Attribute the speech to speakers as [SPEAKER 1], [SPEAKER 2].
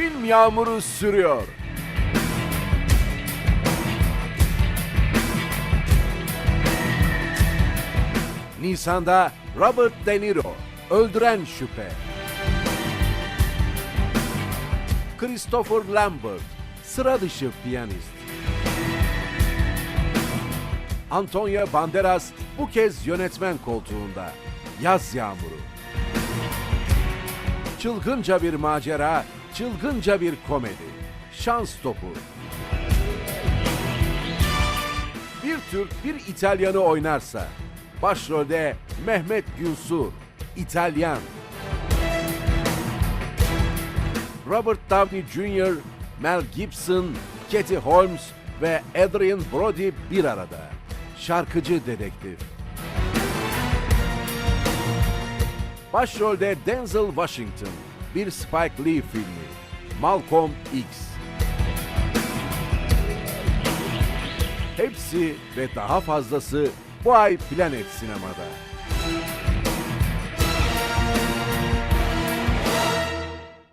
[SPEAKER 1] film yağmuru sürüyor. Nisan'da Robert De Niro, Öldüren Şüphe. Christopher Lambert, sıra dışı piyanist. Antonio Banderas bu kez yönetmen koltuğunda. Yaz Yağmuru. Çılgınca bir macera, çılgınca bir komedi. Şans topu. Bir Türk bir İtalyanı oynarsa, başrolde Mehmet Günsur, İtalyan. Robert Downey Jr., Mel Gibson, Katie Holmes ve Adrian Brody bir arada. Şarkıcı dedektif. Başrolde Denzel Washington, bir Spike Lee filmi, Malcolm X. Hepsi ve daha fazlası bu ay Planet Sinema'da.